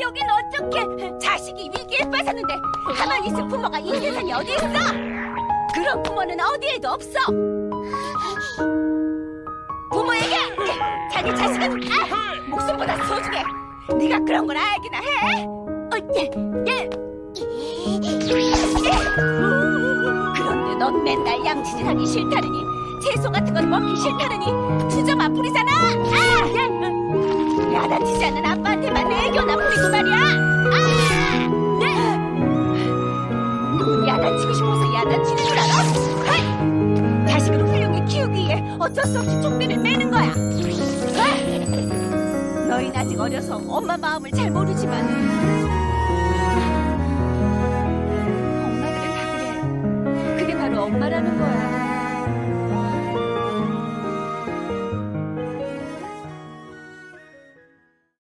여긴 어떻게 자식이 위기에 빠졌는데 가만히 있을 부모가 이 세상에 어디 있어? 그런 부모는 어디에도 없어. 부모에게 자기 자식은 아, 목숨보다 소중해. 네가 그런 걸 알기나 해? 어, 예, 예. 그런데 넌 맨날 양치질하기 싫다느니 채소 같은 건 먹기 싫다느니 주저만 부리잖아. 아, 받아치지 않은 아빠한테만 애교나 부리고 말이야. 아! 네. 누군 야단치고 싶어서 야단치는 줄 알아? 네. 헐! 자식을 훌륭히 키우기 위해 어쩔 수 없이 총대를 매는 거야. 네. 너희는 아직 어려서 엄마 마음을 잘 모르지만 엄마들은 다 그래. 그게 바로 엄마라는 거야.